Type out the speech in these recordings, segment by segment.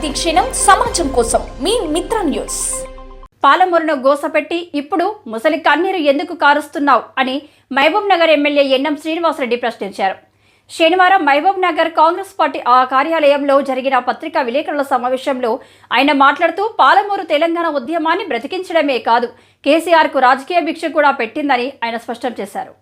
ప్రతిక్షణం సమాజం కోసం మీ మిత్ర న్యూస్. పాలమూరును గోసపెట్టి ఇప్పుడు ముసలి కన్నీరు ఎందుకు కారుస్తున్నావు అని మహబూబ్ నగర్ ఎమ్మెల్యే ఎన్ఎం శ్రీనివాసరెడ్డి ప్రశ్నించారు. శనివారం మహబూబ్ నగర్ కాంగ్రెస్ పార్టీ ఆ కార్యాలయంలో జరిగిన పత్రికా విలేకరుల సమావేశంలో ఆయన మాట్లాడుతూ పాలమూరు తెలంగాణ ఉద్యమాన్ని బ్రతికించడమే కాదు కేసీఆర్కు రాజకీయ భిక్ష కూడా పెట్టిందని ఆయన స్పష్టం చేశారు.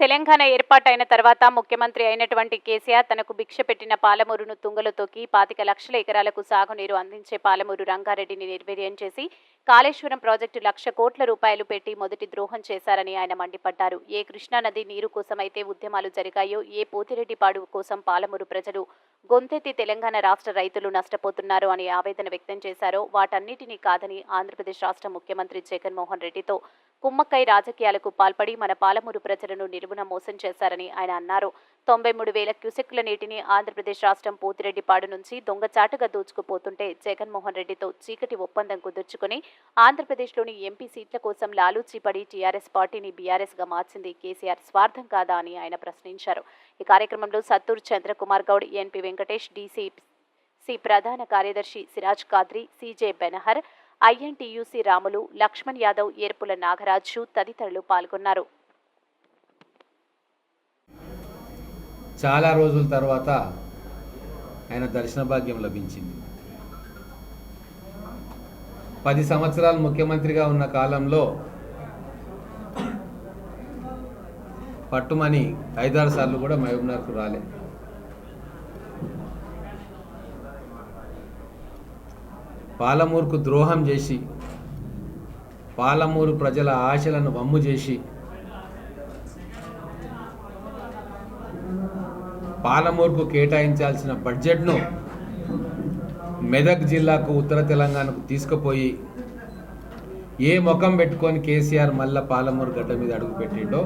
తెలంగాణ ఏర్పాటైన తర్వాత ముఖ్యమంత్రి అయినటువంటి కేసీఆర్ తనకు భిక్ష పెట్టిన పాలమూరును తుంగలో తొక్కి పాతిక లక్షల ఎకరాలకు సాగునీరు అందించే పాలమూరు రంగారెడ్డిని నిర్వీర్యం చేసి కాళేశ్వరం ప్రాజెక్టు లక్ష కోట్ల రూపాయలు పెట్టి మొదటి ద్రోహం చేశారని ఆయన మండిపడ్డారు. ఏ కృష్ణానది నీరు కోసమైతే ఉద్యమాలు జరిగాయో ఏ పోతిరెడ్డిపాడు కోసం పాలమూరు ప్రజలు గొంతెత్తి తెలంగాణ రాష్ట్ర రైతులు నష్టపోతున్నారు అని ఆవేదన వ్యక్తం చేశారో వాటన్నిటినీ కాదని ఆంధ్రప్రదేశ్ రాష్ట్ర ముఖ్యమంత్రి జగన్మోహన్ రెడ్డితో కుమ్మక్కై రాజకీయాలకు పాల్పడి మన పాలమూరు ప్రజలను నిలువున మోసం చేశారని ఆయన అన్నారు. తొంభై మూడు వేల క్యూసెక్కుల నీటిని ఆంధ్రప్రదేశ్ రాష్ట్రం పోతిరెడ్డిపాడు నుంచి దొంగచాటుగా దోచుకుపోతుంటే జగన్మోహన్ రెడ్డితో చీకటి ఒప్పందం కుదుర్చుకుని ఆంధ్రప్రదేశ్లోని ఎంపీ సీట్ల కోసం లాలూచీపడి టీఆర్ఎస్ పార్టీని బీఆర్ఎస్గా మార్చింది కేసీఆర్ స్వార్థం కాదా అని ఆయన ప్రశ్నించారు. ఈ కార్యక్రమంలో Sattur Chandrakumar Goud NP Venkatesh DC C ప్రధాన కార్యదర్శి సిరాజ్ కాద్రి సిజే బెనహర్ ఐఎన్టీయూసీ రాములు లక్ష్మణ్ యాదవ్ ఏర్పుల నాగరాజు తదితరులు పాల్గొన్నారు. చాలా రోజుల తర్వాత ఆయన దర్శన భాగ్యం లభించింది. పది సంవత్సరాలు ముఖ్యమంత్రిగా ఉన్న కాలంలో పట్టుమని ఐదారు సార్లు కూడా మహబూబ్నగర్కు రాలేదు పాలమూరుకు ద్రోహం చేసి పాలమూరు ప్రజల ఆశలను వమ్ము చేసి పాలమూరుకు కేటాయించాల్సిన బడ్జెట్ను మెదక్ జిల్లాకు ఉత్తర తెలంగాణకు తీసుకుపోయి ఏ ముఖం పెట్టుకొని కేసీఆర్ మళ్ళా పాలమూరు గడ్డ మీద అడుగు పెట్టిండో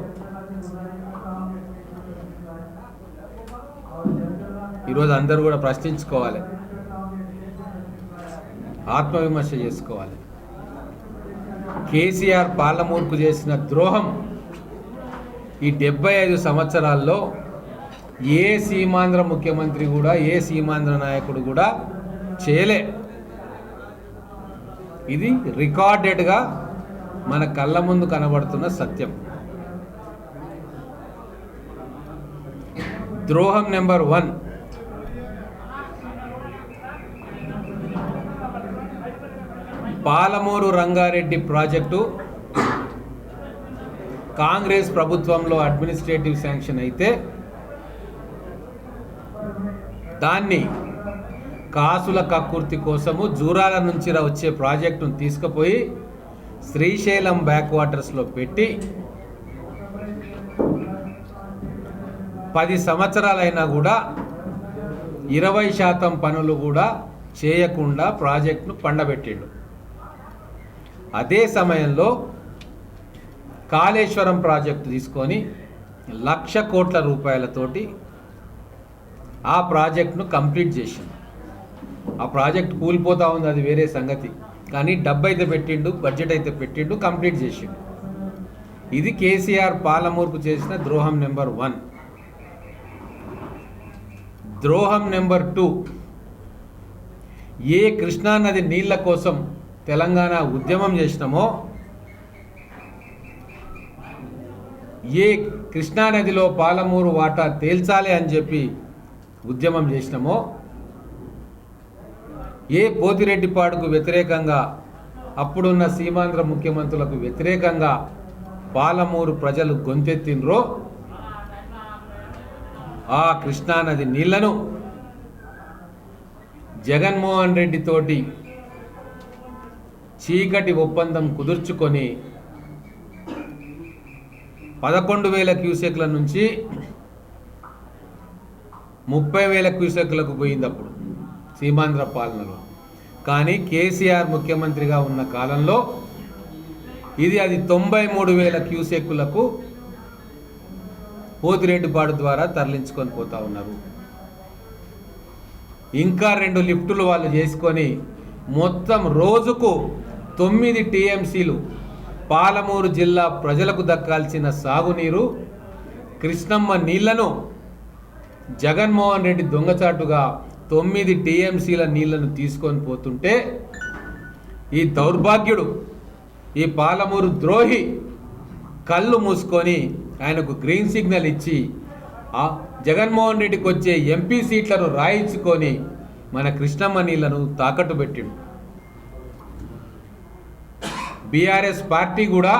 ఈరోజు అందరూ కూడా ప్రశ్నించుకోవాలి. ఆత్మవిమర్శ చేసుకోవాలి. కేసీఆర్ పాలమూర్పు చేసిన ద్రోహం ఈ డెబ్బై ఐదు సంవత్సరాల్లో ఏ సీమాంధ్ర ముఖ్యమంత్రి కూడా ఏ సీమాంధ్ర నాయకుడు కూడా చేయలే. ఇది రికార్డెడ్గా మన కళ్ళ ముందు కనబడుతున్న సత్యం. ద్రోహం number one. Palamuru Rangareddy project Congress ప్రభుత్వంలో అడ్మినిస్ట్రేటివ్ శాంక్షన్ అయితే దాన్ని కాసుల కక్కుర్తి కోసము జూరాల నుంచి వచ్చే ప్రాజెక్టును తీసుకుపోయి శ్రీశైలం బ్యాక్ వాటర్స్లో పెట్టి పది సంవత్సరాలైనా కూడా ఇరవై శాతం పనులు కూడా చేయకుండా ప్రాజెక్టును పండబెట్టిండు. అదే సమయంలో కాళేశ్వరం ప్రాజెక్టు తీసుకొని లక్ష కోట్ల రూపాయలతోటి ఆ ప్రాజెక్ట్ను కంప్లీట్ చేసిండు ఆ ప్రాజెక్ట్ కూలిపోతూ ఉంది అది వేరే సంగతి. కానీ డబ్బు అయితే పెట్టిండు బడ్జెట్ అయితే పెట్టిండు కంప్లీట్ చేసిండు. ఇది కేసీఆర్ పాలమూర్పు చేసిన ద్రోహం నెంబర్ వన్. ద్రోహం నెంబర్ టూ. ఏ కృష్ణానది నీళ్ళ కోసం తెలంగాణ ఉద్యమం చేసినామో ఏ కృష్ణానదిలో పాలమూరు వాటా తేల్చాలి అని చెప్పి ఉద్యమం చేసినామో ఏ పోతిరెడ్డిపాడుకు వ్యతిరేకంగా అప్పుడున్న సీమాంధ్ర ముఖ్యమంత్రులకు వ్యతిరేకంగా పాలమూరు ప్రజలు గొంతెత్తినరో ఆ కృష్ణానది నీళ్ళను జగన్మోహన్ రెడ్డి తోటి చీకటి ఒప్పందం కుదుర్చుకొని పదకొండు వేల క్యూసెక్ల నుంచి ముప్పై వేల క్యూసెక్లకు పోయింది అప్పుడు సీమాంధ్ర పాలనలో. కానీ కేసీఆర్ ముఖ్యమంత్రిగా ఉన్న కాలంలో ఇది అది తొంభై మూడు వేల క్యూసెక్కులకు పోతిరెడ్డిపాడు ద్వారా తరలించుకొని పోతా ఉన్నారు. ఇంకా రెండు లిఫ్టులు వాళ్ళు చేసుకొని మొత్తం రోజుకు తొమ్మిది టీఎంసీలు పాలమూరు జిల్లా ప్రజలకు దక్కాల్సిన సాగునీరు కృష్ణమ్మ నీళ్ళను జగన్మోహన్ రెడ్డి దొంగచాటుగా తొమ్మిది టీఎంసీల నీళ్ళను తీసుకొని పోతుంటే ఈ దౌర్భాగ్యుడు ఈ పాలమూరు ద్రోహి కళ్ళు మూసుకొని ఆయనకు గ్రీన్ సిగ్నల్ ఇచ్చి ఆ జగన్మోహన్ రెడ్డికి వచ్చే ఎంపీ సీట్లను రాయించుకొని మన కృష్ణమ్మ నీళ్ళను తాకట్టు పెట్టిండు. బీఆర్ఎస్ పార్టీ కూడా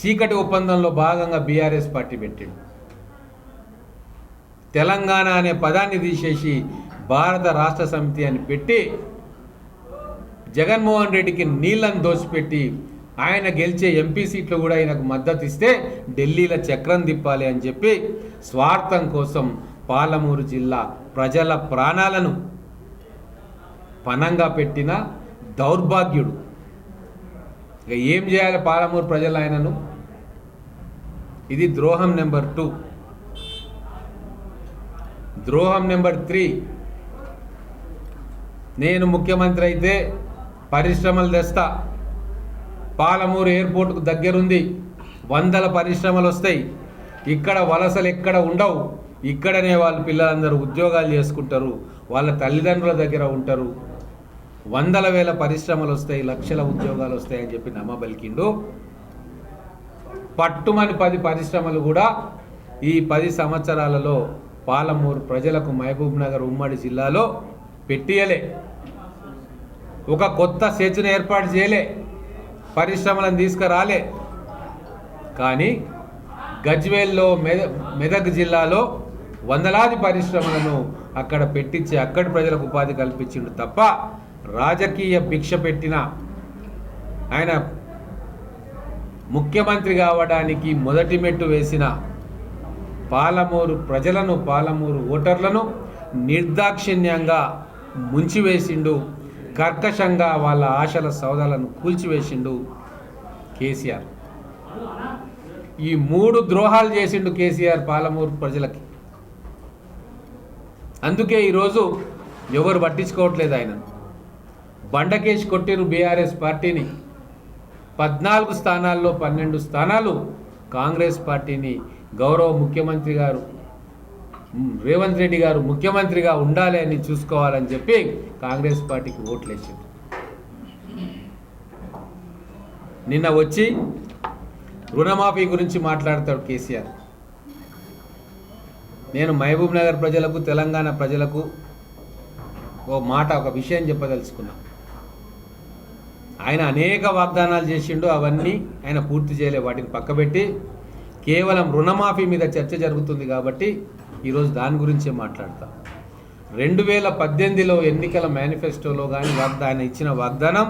చీకటి ఒప్పందంలో భాగంగా బీఆర్ఎస్ పార్టీ పెట్టింది. తెలంగాణ అనే పదాన్ని తీసేసి భారత రాష్ట్ర సమితి అని పెట్టి జగన్మోహన్ రెడ్డికి నీళ్ళను దోచిపెట్టి ఆయన గెలిచే ఎంపీ సీట్లు కూడా ఆయనకు మద్దతు ఇస్తే ఢిల్లీలో చక్రం తిప్పాలి అని చెప్పి స్వార్థం కోసం పాలమూరు జిల్లా ప్రజల ప్రాణాలను పనంగా పెట్టిన దౌర్భాగ్యుడు. ఇక ఏం చేయాలి పాలమూరు ప్రజలు ఆయనను ఇది ద్రోహం నెంబర్ టూ. ద్రోహం నెంబర్ త్రీ. నేను ముఖ్యమంత్రి అయితే పరిశ్రమలు తెస్తా. పాలమూరు ఎయిర్పోర్ట్కు దగ్గరుంది. వందల పరిశ్రమలు వస్తాయి. ఇక్కడ వలసలు ఎక్కడ ఉండవు. ఇక్కడనే వాళ్ళ పిల్లలందరూ ఉద్యోగాలు చేసుకుంటారు. వాళ్ళ తల్లిదండ్రుల దగ్గర ఉంటారు. వందల వేల పరిశ్రమలు వస్తాయి లక్షల ఉద్యోగాలు వస్తాయని చెప్పి నమ్మబలికిండు. పట్టుమని పది పరిశ్రమలు కూడా ఈ పది సంవత్సరాలలో పాలమూరు ప్రజలకు మహబూబ్ నగర్ ఉమ్మడి జిల్లాలో పెట్టియలే. ఒక కొత్త సెచ్ను ఏర్పాటు చేయలే. పరిశ్రమలను తీసుకురాలే. కానీ గజ్వేల్లో మెద మెదక్ జిల్లాలో వందలాది పరిశ్రమలను అక్కడ పెట్టించి అక్కడి ప్రజలకు ఉపాధి కల్పించిండు తప్ప రాజకీయ భిక్ష పెట్టిన ఆయన ముఖ్యమంత్రి కావడానికి మొదటి మెట్టు వేసిన పాలమూరు ప్రజలను పాలమూరు ఓటర్లను నిర్దాక్షిణ్యంగా ముంచివేసిండు. కర్కశంగా వాళ్ళ ఆశల సౌదాలను కూల్చివేసిండు కేసీఆర్. ఈ మూడు ద్రోహాలు చేసిండు కేసీఆర్ పాలమూరు ప్రజలకి. అందుకే ఈరోజు ఎవరు పట్టించుకోవట్లేదు ఆయనను. బండకేసి కొట్టిరు బీఆర్ఎస్ పార్టీని. పద్నాలుగు స్థానాల్లో పన్నెండు స్థానాలు కాంగ్రెస్ పార్టీని గౌరవ ముఖ్యమంత్రి గారు రేవంత్ రెడ్డి గారు ముఖ్యమంత్రిగా ఉండాలి అని చూసుకోవాలని చెప్పి కాంగ్రెస్ పార్టీకి ఓట్లు వేసింది నిన్న వచ్చి రుణమాఫీ గురించి మాట్లాడతాడు కేసీఆర్. నేను మహబూబ్ నగర్ ప్రజలకు తెలంగాణ ప్రజలకు ఓ మాట ఒక విషయం చెప్పదలుచుకున్నాను ఆయన అనేక వాగ్దానాలు చేసిండు అవన్నీ ఆయన పూర్తి చేయలే. వాటిని పక్కబెట్టి కేవలం రుణమాఫీ మీద చర్చ జరుగుతుంది కాబట్టి ఈరోజు దాని గురించే మాట్లాడతాం. రెండు వేల పద్దెనిమిదిలో ఎన్నికల మేనిఫెస్టోలో కానీ వాగ్దా ఆయన ఇచ్చిన వాగ్దానం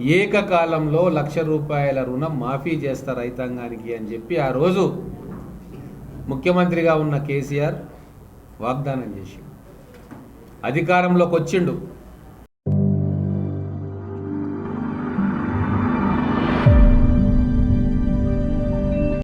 ఏకకాలంలో లక్ష రూపాయల రుణం మాఫీ చేస్తా రైతాంగానికి అని చెప్పి ఆ రోజు ముఖ్యమంత్రిగా ఉన్న కేసీఆర్ వాగ్దానం చేసిండు. అధికారంలోకి వచ్చిండు.